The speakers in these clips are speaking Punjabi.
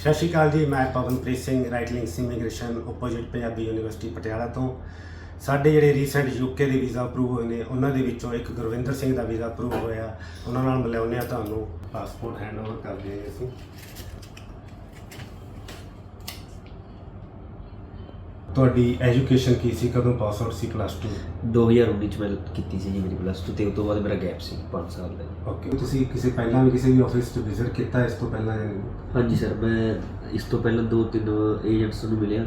ਸਤਿ ਸ਼੍ਰੀ ਅਕਾਲ ਜੀ, ਮੈਂ Pawanpreet Singh Right Links Immigration opposite Punjabi University Patiala ਤੋਂ। ਸਾਡੇ ਜਿਹੜੇ ਰੀਸੈਂਟ ਯੂਕੇ ਦੇ ਵੀਜ਼ਾ ਅਪਰੂਵ ਹੋਏ ਨੇ, ਉਹਨਾਂ ਦੇ ਵਿੱਚੋਂ ਇੱਕ ਗੁਰਵਿੰਦਰ ਸਿੰਘ ਦਾ ਵੀਜ਼ਾ ਅਪਰੂਵ ਹੋਇਆ। ਉਹਨਾਂ ਨਾਲ ਮਿਲਾਉਂਦੇ ਆ ਤੁਹਾਨੂੰ। ਪਾਸਪੋਰਟ ਹੈਂਡਓਵਰ ਕਰਦੇ ਹਾਂ ਅਸੀਂ। ਤੁਹਾਡੀ ਐਜੂਕੇਸ਼ਨ ਕੀ ਸੀ? ਕਦੋਂ ਪਾਸ ਆਊਟ ਸੀ ਪਲੱਸ 2 2019 ਚ ਮੈਂ ਕੀਤੀ ਸੀ ਜੀ ਮੇਰੀ ਪਲੱਸ 2 ਤੇ ਉਸ ਤੋਂ ਬਾਅਦ ਮੇਰਾ ਗੈਪ ਸੀ 5 ਸਾਲ ਦਾ ਜੀ। ਓਕੇ ਤੁਸੀਂ ਕਿਸੇ ਪਹਿਲਾਂ ਵੀ ਕਿਸੇ ਵੀ ਆਫਿਸ 'ਚ ਵਿਜ਼ਿਟ ਕੀਤਾ? ਇਸ ਤੋਂ ਪਹਿਲਾਂ ਹਾਂਜੀ ਸਰ ਮੈਂ ਇਸ ਤੋਂ ਪਹਿਲਾਂ ਦੋ ਤਿੰਨ ਏਜੰਟਸ ਨੂੰ ਮਿਲਿਆ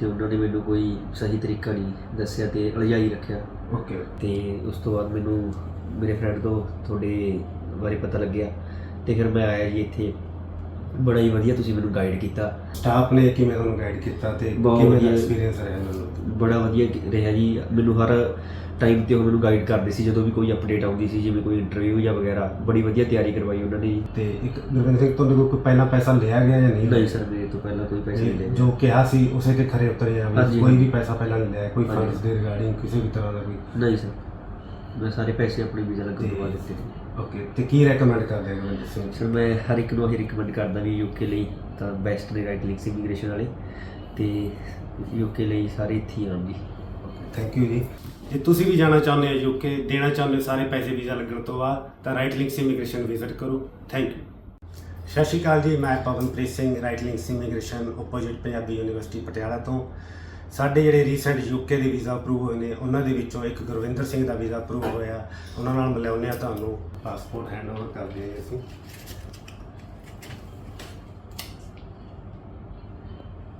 ਤੇ ਉਹਨਾਂ ਨੇ ਮੈਨੂੰ ਕੋਈ ਸਹੀ ਤਰੀਕਾ ਨਹੀਂ ਦੱਸਿਆ ਤੇ ਅਲਝਾਈ ਰੱਖਿਆ। ਓਕੇ ਤੇ ਉਸ ਤੋਂ ਬਾਅਦ ਮੈਨੂੰ ਮੇਰੇ ਫਰੈਂਡ ਤੋਂ ਤੁਹਾਡੇ ਬਾਰੇ ਪਤਾ ਲੱਗਿਆ ਤੇ ਫਿਰ ਮੈਂ ਆਇਆ ਜੀ ਇੱਥੇ ਬੜਾ ਹੀ ਵਧੀਆ ਤੁਸੀਂ ਮੈਨੂੰ ਗਾਈਡ ਕੀਤਾ। ਸਟਾਫ ਨੇ ਕਿਵੇਂ ਤੁਹਾਨੂੰ ਗਾਈਡ ਕੀਤਾ ਤੇ ਬਹੁਤ ਕਿਵੇਂ ਦਾ ਵਧੀਆ। ਐਕਸਪੀਰੀਅੰਸ ਰਿਹਾ ਤੁਹਾਨੂੰ ਬੜਾ ਵਧੀਆ ਕੀ- ਰਿਹਾ ਜੀ। ਮੈਨੂੰ ਹਰ ਟਾਈਮ ਤੇ ਉਹ ਮੈਨੂੰ ਗਾਈਡ ਕਰਦੇ ਸੀ ਜਦੋਂ ਵੀ ਕੋਈ ਅਪਡੇਟ ਆਉਂਦੀ ਸੀ ਜਿਵੇਂ ਕੋਈ ਇੰਟਰਵਿਊ ਜਾਂ ਵਗੈਰਾ ਬੜੀ ਵਧੀਆ ਤਿਆਰੀ ਕਰਵਾਈ ਉਹਨਾਂ ਨੇ ਜੀ। ਤੇ ਇੱਕ ਗੁਰਵਿੰਦਰ ਸਿੰਘ ਤੁਹਾਡੇ ਕੋਲ ਕੋਈ ਪਹਿਲਾਂ ਪੈਸਾ ਲਿਆ ਗਿਆ ਜਾਂ ਨਹੀਂ? ਨਹੀਂ ਸਰ ਮੇਰੇ ਤੋਂ ਪਹਿਲਾਂ ਕੋਈ ਪੈਸੇ ਨਹੀਂ ਲਏ ਜੋ ਕਿਹਾ ਸੀ ਉਸੇ ਤੇ ਖਰੇ ਉਤਰੇ ਆ ਵੀ ਹਾਂਜੀ। ਕੋਈ ਵੀ ਪੈਸਾ ਪਹਿਲਾਂ ਨਹੀਂ ਲਿਆ ਕੋਈ ਹਾਂਜੀ। ਫੰਡਸ ਦੇ ਰਿਗਾਰਡਿੰਗ ਕਿਸੇ ਵੀ ਤਰ੍ਹਾਂ ਦਾ ਕੋਈ ਨਹੀਂ ਸਰ ਮੈਂ ਸਾਰੇ ਪੈਸੇ ਆਪਣੀ ਵੀਜ਼ਾ ਲੱਗਣ ਤੋਂ ਦਿੱਤੇ ਨੇ ਓਕੇ ਤੇ ਕੀ ਰეკਮੈਂਡ ਕਰਦੇ ਹੋ ਗੁਰਵਿੰਦਰ ਸਿੰਘ ਸਰ ਮੈਂ ਹਰ ਇੱਕ ਨੂੰ ਇਹ ਰਿਕਮੈਂਡ ਕਰਦਾ ਵੀ ਯੂਕੇ ਲਈ ਤਾਂ ਬੈਸਟ ਨੇ ਰਾਈਟ ਲਿੰਕਸ ਇਮੀਗ੍ਰੇਸ਼ਨ ਵਾਲੇ ਤੇ ਯੂਕੇ ਲਈ ਸਾਰੇ ਇੱਥੇ ਹੀ ਜੀ ਥੈਂਕ ਯੂ ਜੀ। ਜੇ ਤੁਸੀਂ ਵੀ ਜਾਣਾ ਚਾਹੁੰਦੇ ਹੋ ਯੂਕੇ ਦੇਣਾ ਚਾਹੁੰਦੇ ਹੋ ਸਾਰੇ ਪੈਸੇ ਵੀਜ਼ਾ ਲੱਗਣ ਤੋਂ ਬਾਅਦ ਤਾਂ ਰਾਈਟ ਲਿੰਕਸ ਇਮੀਗ੍ਰੇਸ਼ਨ ਵਿਜ਼ਿਟ ਕਰੋ। ਥੈਂਕ ਯੂ ਸਤਿ ਸ਼੍ਰੀ ਅਕਾਲ ਜੀ ਮੈਂ Pawanpreet Singh Right Links Immigration opposite Punjabi University Patiala ਤੋਂ। ਸਾਡੇ ਜਿਹੜੇ ਰੀਸੈਂਟ ਯੂਕੇ ਦੇ ਵੀਜ਼ਾ ਅਪਰੂਵ ਹੋਏ ਨੇ ਉਹਨਾਂ ਦੇ ਵਿੱਚੋਂ ਇੱਕ ਗੁਰਵਿੰਦਰ ਸਿੰਘ ਦਾ ਵੀਜ਼ਾ ਅਪਰੂਵ ਹੋਇਆ। ਉਹਨਾਂ ਨਾਲ ਮਿਲਾਉਂਦੇ ਆ ਤੁਹਾਨੂੰ ਪਾਸਪੋਰਟ ਹੈਂਡਓਵਰ ਕਰਦੇ ਹਾਂ ਅਸੀਂ।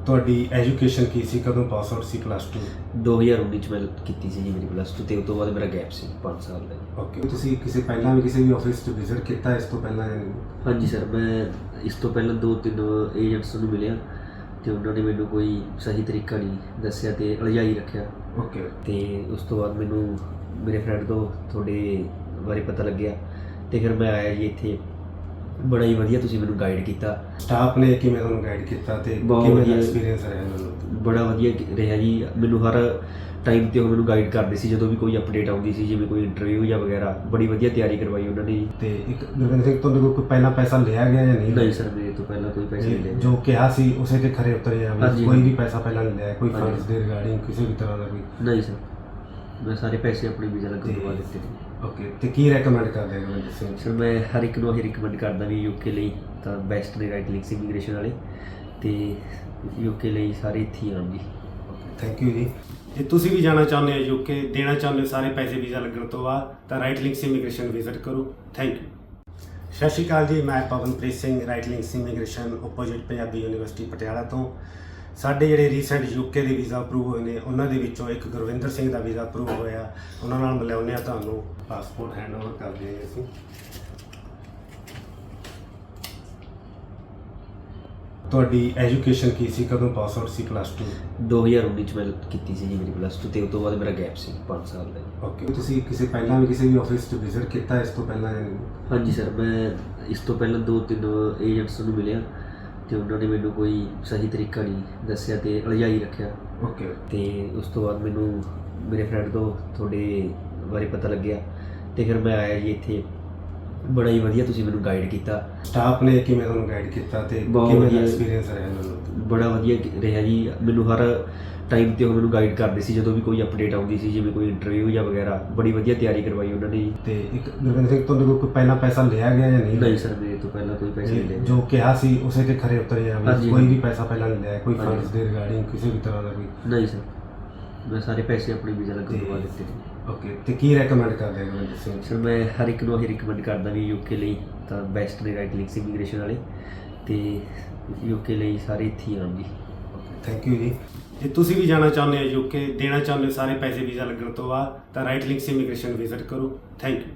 ਤੁਹਾਡੀ ਐਜੂਕੇਸ਼ਨ ਕੀ ਸੀ? ਕਦੋਂ ਪਾਸ ਆਊਟ ਸੀ ਪਲੱਸ 2 2019 ਚ ਮੈਂ ਕੀਤੀ ਸੀ ਜੀ ਮੇਰੀ ਪਲੱਸ 2 ਤੇ ਉਸ ਤੋਂ ਬਾਅਦ ਮੇਰਾ ਗੈਪ ਸੀ 5 ਸਾਲ ਦਾ। ਓਕੇ ਤੁਸੀਂ ਕਿਸੇ ਪਹਿਲਾਂ ਵੀ ਕਿਸੇ ਵੀ ਆਫਿਸ 'ਚ ਵਿਜ਼ਿਟ ਕੀਤਾ ਇਸ ਤੋਂ ਪਹਿਲਾਂ? ਹਾਂਜੀ ਸਰ ਮੈਂ ਇਸ ਤੋਂ ਪਹਿਲਾਂ ਦੋ ਤਿੰਨ ਏਜੰਟਸ ਨੂੰ ਮਿਲਿਆ। ਤੇ ਉਹਨਾਂ ਨੇ ਮੈਨੂੰ ਕੋਈ ਸਹੀ ਤਰੀਕਾ ਨਹੀਂ ਦੱਸਿਆ ਤੇ ਅਲਝਾਈ ਰੱਖਿਆ। ਓਕੇ ਤੇ ਉਸ ਤੋਂ ਬਾਅਦ ਮੈਨੂੰ ਮੇਰੇ ਫਰੈਂਡ ਤੋਂ ਤੁਹਾਡੇ ਬਾਰੇ ਪਤਾ ਲੱਗਿਆ ਤੇ ਫਿਰ ਮੈਂ ਆਇਆ ਜੀ ਇੱਥੇ। ਬੜਾ ਹੀ ਵਧੀਆ ਤੁਸੀਂ ਮੈਨੂੰ ਗਾਈਡ ਕੀਤਾ। ਸਟਾਫ ਨੇ ਕਿਵੇਂ ਤੁਹਾਨੂੰ ਗਾਈਡ ਕੀਤਾ ਤੇ ਬਹੁਤ ਕਿਵੇਂ ਵਧੀਆ। ਐਕਸਪੀਰੀਅੰਸ ਰਿਹਾ ਤੁਹਾਨੂੰ ਬੜਾ ਵਧੀਆ ਕੀ- ਰਿਹਾ ਜੀ। ਮੈਨੂੰ ਹਰ ਟਾਈਮ ਤੇ ਉਹ ਮੈਨੂੰ ਗਾਈਡ ਕਰਦੇ ਸੀ ਜਦੋਂ ਵੀ ਕੋਈ ਅਪਡੇਟ ਆਉਂਦੀ ਸੀ ਜਿਵੇਂ ਕੋਈ ਇੰਟਰਵਿਊ ਜਾਂ ਵਗੈਰਾ ਬੜੀ ਵਧੀਆ ਤਿਆਰੀ ਕਰਵਾਈ ਉਹਨਾਂ ਨੇ। ਤੇ ਇੱਕ ਗੁਰਵਿੰਦਰ ਸਿੰਘ ਤੁਹਾਡੇ ਕੋਲ ਕੋਈ ਪਹਿਲਾਂ ਪੈਸਾ ਲਿਆ ਗਿਆ ਜਾਂ ਨਹੀਂ? ਨਹੀਂ ਸਰ ਮੇਰੇ ਤੋਂ ਪਹਿਲਾਂ ਕੋਈ ਪੈਸੇ ਨਹੀਂ ਲਏ ਜੋ ਕਿਹਾ ਸੀ ਉਸੇ ਤੇ ਖਰੇ ਉਤਰੇ ਆ ਵੀ। ਕੋਈ ਵੀ ਪੈਸਾ ਪਹਿਲਾਂ ਨਹੀਂ ਲਿਆ ਕੋਈ। ਫੰਡਸ ਦੇ ਰਿਗਾਰਡਿੰਗ ਕਿਸੇ ਵੀ ਤਰ੍ਹਾਂ ਦਾ ਕੋਈ? ਨਹੀਂ ਸਰ ਮੈਂ ਸਾਰੇ ਪੈਸੇ ਆਪਣੀ ਵੀਜ਼ਾ ਤੇ- ਬਾਅਦ ਦਿੱਤੇ ਨੇ। ਓਕੇ ਤੇ ਕੀ ਰეკਮੈਂਡ ਕਰਦੇ ਹੋ ਗੁਰਵਿੰਦਰ ਸਿੰਘ? ਸਰ ਮੈਂ ਹਰ ਇੱਕ ਨੂੰ ਇਹ ਰਿਕਮੈਂਡ ਕਰਦਾ ਵੀ ਯੂਕੇ ਲਈ ਤਾਂ ਬੈਸਟ ਨੇ ਰਾਈਟ ਲਿੰਕਸ ਇਮੀਗ੍ਰੇਸ਼ਨ ਵਾਲੇ। ਤੇ ਯੂਕੇ ਲਈ ਸਾਰੇ ਇੱਥੇ ਆਉਣ ਜੀ ਥੈਂਕ ਯੂ ਜੀ। ਜੇ ਤੁਸੀਂ ਵੀ ਜਾਣਾ ਚਾਹੁੰਦੇ ਹੋ ਯੂਕੇ ਦੇਣਾ ਚਾਹੁੰਦੇ ਹੋ ਸਾਰੇ ਪੈਸੇ ਵੀਜ਼ਾ ਲੱਗਣ ਤੋਂ ਬਾਅਦ, ਤਾਂ ਰਾਈਟ ਲਿੰਕਸ ਇਮੀਗ੍ਰੇਸ਼ਨ ਵਿਜ਼ਿਟ ਕਰੋ। ਥੈਂਕ ਯੂ ਸਤਿ ਸ਼੍ਰੀ ਅਕਾਲ ਜੀ, ਮੈਂ Pawanpreet Singh Right Links Immigration opposite Punjabi University Patiala ਤੋਂ। ਸਾਡੇ ਜਿਹੜੇ ਰੀਸੈਂਟ ਯੂਕੇ ਦੇ ਵੀਜ਼ਾ ਅਪਰੂਵ ਹੋਏ ਨੇ, ਉਹਨਾਂ ਦੇ ਵਿੱਚੋਂ ਇੱਕ ਗੁਰਵਿੰਦਰ ਸਿੰਘ ਦਾ ਵੀਜ਼ਾ ਅਪਰੂਵ ਹੋਇਆ। ਉਹਨਾਂ ਨਾਲ ਮਿਲਾਉਂਦੇ ਆ ਤੁਹਾਨੂੰ। ਪਾਸਪੋਰਟ ਹੈਂਡਓਵਰ ਕਰਦੇ ਹਾਂ ਅਸੀਂ। ਤੁਹਾਡੀ ਐਜੂਕੇਸ਼ਨ ਕੀ ਸੀ? ਕਦੋਂ ਪਾਸ ਆਊਟ ਸੀ ਪਲੱਸ 2 2019 ਚ ਮੈਂ ਕੀਤੀ ਸੀ ਜੀ ਮੇਰੀ ਪਲੱਸ 2 ਤੇ ਉਸ ਤੋਂ ਬਾਅਦ ਮੇਰਾ ਗੈਪ ਸੀ 5 ਸਾਲ ਦਾ। ਜੀ। ਓਕੇ ਤੁਸੀਂ ਕਿਸੇ ਪਹਿਲਾਂ ਵੀ ਕਿਸੇ ਵੀ ਆਫਿਸ 'ਚ ਵਿਜ਼ਿਟ ਕੀਤਾ? ਇਸ ਤੋਂ ਪਹਿਲਾਂ ਹਾਂਜੀ ਸਰ ਮੈਂ ਇਸ ਤੋਂ ਪਹਿਲਾਂ ਦੋ ਤਿੰਨ ਏਜੰਟਸ ਨੂੰ ਮਿਲਿਆ ਤੇ ਉਹਨਾਂ ਨੇ ਮੈਨੂੰ ਕੋਈ ਸਹੀ ਤਰੀਕਾ ਨਹੀਂ ਦੱਸਿਆ ਤੇ ਅਲਝਾਈ ਰੱਖਿਆ। ਓਕੇ ਤੇ ਉਸ ਤੋਂ ਬਾਅਦ ਮੈਨੂੰ ਮੇਰੇ ਫਰੈਂਡ ਤੋਂ ਤੁਹਾਡੇ ਬਾਰੇ ਪਤਾ ਲੱਗਿਆ ਤੇ ਫਿਰ ਮੈਂ ਆਇਆ ਜੀ ਇੱਥੇ ਬੜਾ ਹੀ ਵਧੀਆ ਤੁਸੀਂ ਮੈਨੂੰ ਗਾਈਡ ਕੀਤਾ ਸਟਾਫ ਨੇ ਕਿਵੇਂ ਤੁਹਾਨੂੰ ਗਾਈਡ ਕੀਤਾ ਤੇ ਬਹੁਤ ਕਿਵੇਂ ਦਾ ਵਧੀਆ। ਐਕਸਪੀਰੀਅੰਸ ਰਿਹਾ ਤੁਹਾਨੂੰ ਬੜਾ ਵਧੀਆ ਕੀ- ਰਿਹਾ ਜੀ ਮੈਨੂੰ ਹਰ ਟਾਈਮ ਤੇ ਉਹ ਮੈਨੂੰ ਗਾਈਡ ਕਰਦੇ ਸੀ ਜਦੋਂ ਵੀ ਕੋਈ ਅਪਡੇਟ ਆਉਂਦੀ ਸੀ ਜਿਵੇਂ ਕੋਈ ਇੰਟਰਵਿਊ ਜਾਂ ਵਗੈਰਾ ਬੜੀ ਵਧੀਆ ਤਿਆਰੀ ਕਰਵਾਈ ਉਹਨਾਂ ਨੇ ਜੀ। ਤੇ ਇੱਕ ਗੁਰਵਿੰਦਰ ਸਿੰਘ ਤੁਹਾਡੇ ਕੋਲ ਕੋਈ ਪਹਿਲਾਂ ਪੈਸਾ ਲਿਆ ਗਿਆ ਜਾਂ ਨਹੀਂ ਨਹੀਂ ਸਰ ਮੇਰੇ ਤੋਂ ਪਹਿਲਾਂ ਕੋਈ ਪੈਸੇ ਨਹੀਂ ਲਏ ਜੋ ਕਿਹਾ ਸੀ ਉਸੇ ਤੇ ਖਰੇ ਉਤਰੇ ਆ ਵੀ। ਕੋਈ ਵੀ ਪੈਸਾ ਪਹਿਲਾਂ ਨਹੀਂ ਲਿਆ ਕੋਈ ਹਾਂਜੀ। ਫੰਡਸ ਦੇ ਰਿਗਾਰਡਿੰਗ ਕਿਸੇ ਵੀ ਤਰ੍ਹਾਂ ਦਾ ਕੋਈ ਨਹੀਂ ਸਰ ਮੈਂ ਸਾਰੇ ਪੈਸੇ ਆਪਣੀ ਵੀਜ਼ਾ ਬਾਅਦ ਤੇ- ਦਿੱਤੇ ਨੇ ਓਕੇ ਤੇ ਕੀ ਰეკਮੈਂਡ ਕਰਦੇ ਹੋ ਗੁਰਵਿੰਦਰ ਸਿੰਘ ਸਰ ਮੈਂ ਹਰ ਇੱਕ ਨੂੰ ਇਹ ਰਿਕਮੈਂਡ ਕਰਦਾ ਵੀ ਯੂਕੇ ਲਈ ਤਾਂ ਬੈਸਟ ਨੇ ਰਾਈਟ ਲਿੰਕਸ ਇਮੀਗ੍ਰੇਸ਼ਨ ਵਾਲੇ ਤੇ ਯੂਕੇ ਲਈ ਸਾਰੇ ਇੱਥੇ ਹੀ ਆਉਣ ਜੀ ਥੈਂਕ ਯੂ ਜੀ। ਜੇ ਤੁਸੀਂ ਵੀ ਜਾਣਾ ਚਾਹੁੰਦੇ ਹੋ ਯੂਕੇ ਦੇਣਾ ਚਾਹੁੰਦੇ ਹੋ ਸਾਰੇ ਪੈਸੇ ਵੀਜ਼ਾ ਲੱਗਣ ਤੋਂ ਬਾਅਦ ਤਾਂ ਰਾਈਟ ਲਿੰਕਸ ਇਮੀਗ੍ਰੇਸ਼ਨ ਵਿਜ਼ਿਟ ਕਰੋ। Thank you